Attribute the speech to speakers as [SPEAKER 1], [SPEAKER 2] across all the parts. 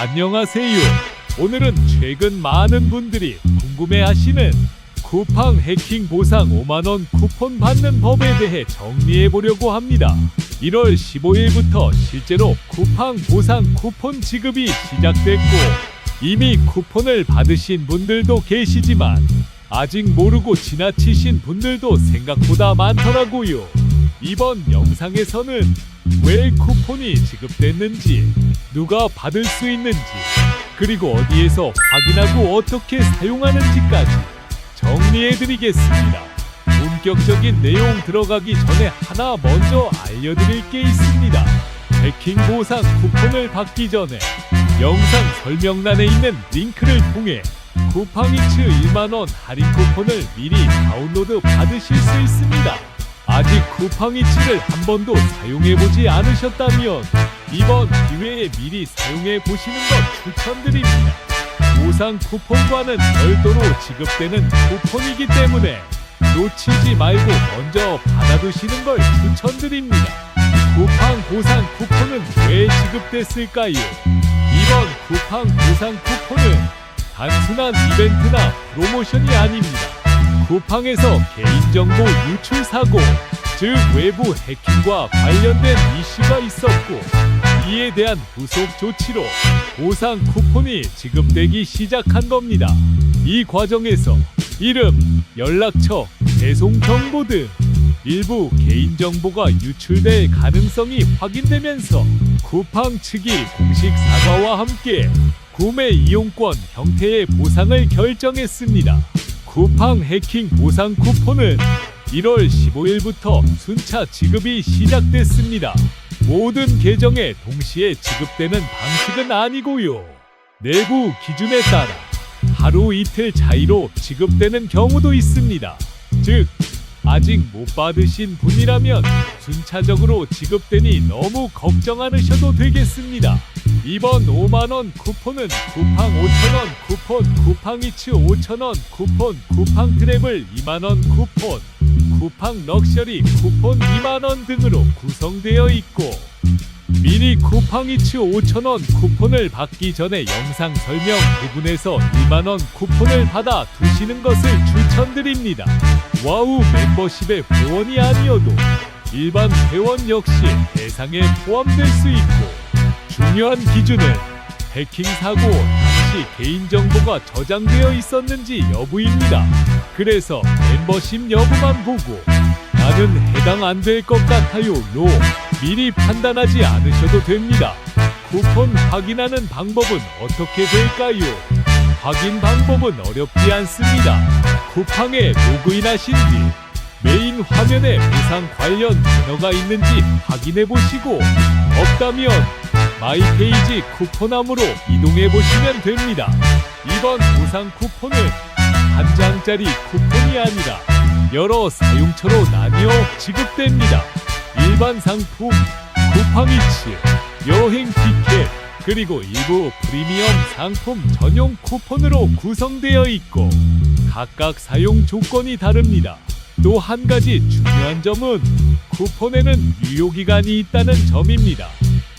[SPEAKER 1] 안녕하세요. 오늘은 최근 많은 분들이 궁금해하시는 쿠팡 해킹 보상 5만원 쿠폰 받는 법에 대해 정리해 보려고 합니다. 1월 15일부터 실제로 쿠팡 보상 쿠폰 지급이 시작됐고 이미 쿠폰을 받으신 분들도 계시지만 아직 모르고 지나치신 분들도 생각보다 많더라고요. 이번 영상에서는 왜 쿠폰이 지급됐는지, 누가 받을 수 있는지, 그리고 어디에서 확인하고 어떻게 사용하는지까지 정리해드리겠습니다. 본격적인 내용 들어가기 전에 하나 먼저 알려드릴 게 있습니다. 해킹 보상 쿠폰을 받기 전에 영상 설명란에 있는 링크를 통해 쿠팡이츠 1만원 할인 쿠폰을 미리 다운로드 받으실 수 있습니다. 아직 쿠팡이츠를 한 번도 사용해보지 않으셨다면 이번 기회에 미리 사용해 보시는 것 추천드립니다. 보상 쿠폰과는 별도로 지급되는 쿠폰이기 때문에 놓치지 말고 먼저 받아두시는 걸 추천드립니다. 쿠팡 보상 쿠폰은 왜 지급됐을까요? 이번 쿠팡 보상 쿠폰은 단순한 이벤트나 프로모션이 아닙니다. 쿠팡에서 개인정보 유출 사고, 즉 외부 해킹과 관련된 이슈가 있었고, 이에 대한 후속 조치로 보상 쿠폰이 지급되기 시작한 겁니다. 이 과정에서 이름, 연락처, 배송 정보 등 일부 개인정보가 유출될 가능성이 확인되면서 쿠팡 측이 공식 사과와 함께 구매 이용권 형태의 보상을 결정했습니다. 쿠팡 해킹 보상 쿠폰은 1월 15일부터 순차 지급이 시작됐습니다. 모든 계정에 동시에 지급되는 방식은 아니고요. 내부 기준에 따라 하루 이틀 차이로 지급되는 경우도 있습니다. 즉, 아직 못 받으신 분이라면 순차적으로 지급되니 너무 걱정 않으셔도 되겠습니다. 이번 5만원 쿠폰은 쿠팡 5천원 쿠폰, 쿠팡이츠 5천원 쿠폰, 쿠팡 트래블 2만원 쿠폰, 쿠팡 럭셔리 쿠폰 2만원 등으로 구성되어 있고 미리 쿠팡이츠 5천원 쿠폰을 받기 전에 영상 설명 부분에서 1만원 쿠폰을 받아 두시는 것을 추천드립니다. 와우 멤버십의 회원이 아니어도 일반 회원 역시 대상에 포함될 수 있고 중요한 기준은 해킹 사고 당시 개인정보가 저장되어 있었는지 여부입니다. 그래서 멤버십 여부만 보고 나는 해당 안 될 것 같아요로 미리 판단하지 않으셔도 됩니다. 쿠폰 확인하는 방법은 어떻게 될까요? 확인 방법은 어렵지 않습니다. 쿠팡에 로그인하신 뒤 메인 화면에 보상 관련 단어가 있는지 확인해 보시고 없다면 마이 페이지 쿠폰함으로 이동해 보시면 됩니다. 이번 보상 쿠폰은 한 장짜리 쿠폰이 아니라 여러 사용처로 나뉘어 지급됩니다. 일반 상품, 쿠팡이츠, 여행 티켓, 그리고 일부 프리미엄 상품 전용 쿠폰으로 구성되어 있고 각각 사용 조건이 다릅니다. 또 한 가지 중요한 점은 쿠폰에는 유효 기간이 있다는 점입니다.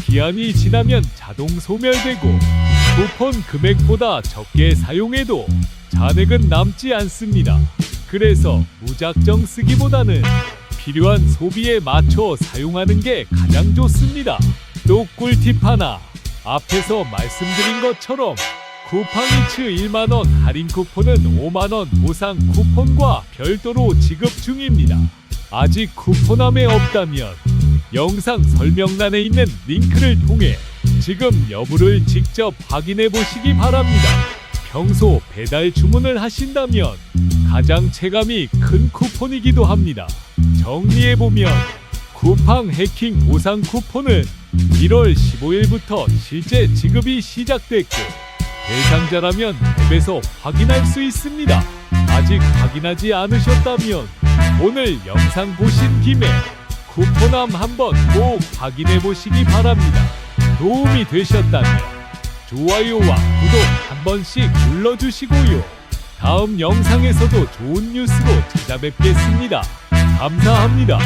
[SPEAKER 1] 기한이 지나면 자동 소멸되고 쿠폰 금액보다 적게 사용해도 잔액은 남지 않습니다. 그래서 무작정 쓰기보다는 필요한 소비에 맞춰 사용하는 게 가장 좋습니다. 또 꿀팁 하나. 앞에서 말씀드린 것처럼 쿠팡이츠 1만원 할인 쿠폰은 5만원 보상 쿠폰과 별도로 지급 중입니다. 아직 쿠폰함에 없다면 영상 설명란에 있는 링크를 통해 지금 여부를 직접 확인해 보시기 바랍니다. 평소 배달 주문을 하신다면 가장 체감이 큰 쿠폰이기도 합니다. 정리해보면 쿠팡 해킹 보상 쿠폰은 1월 15일부터 실제 지급이 시작됐고 대상자라면 앱에서 확인할 수 있습니다. 아직 확인하지 않으셨다면 오늘 영상 보신 김에 쿠폰함 한번 꼭 확인해 보시기 바랍니다. 도움이 되셨다면 좋아요와 구독 한 번씩 눌러주시고요. 다음 영상에서도 좋은 뉴스로 찾아뵙겠습니다. 감사합니다.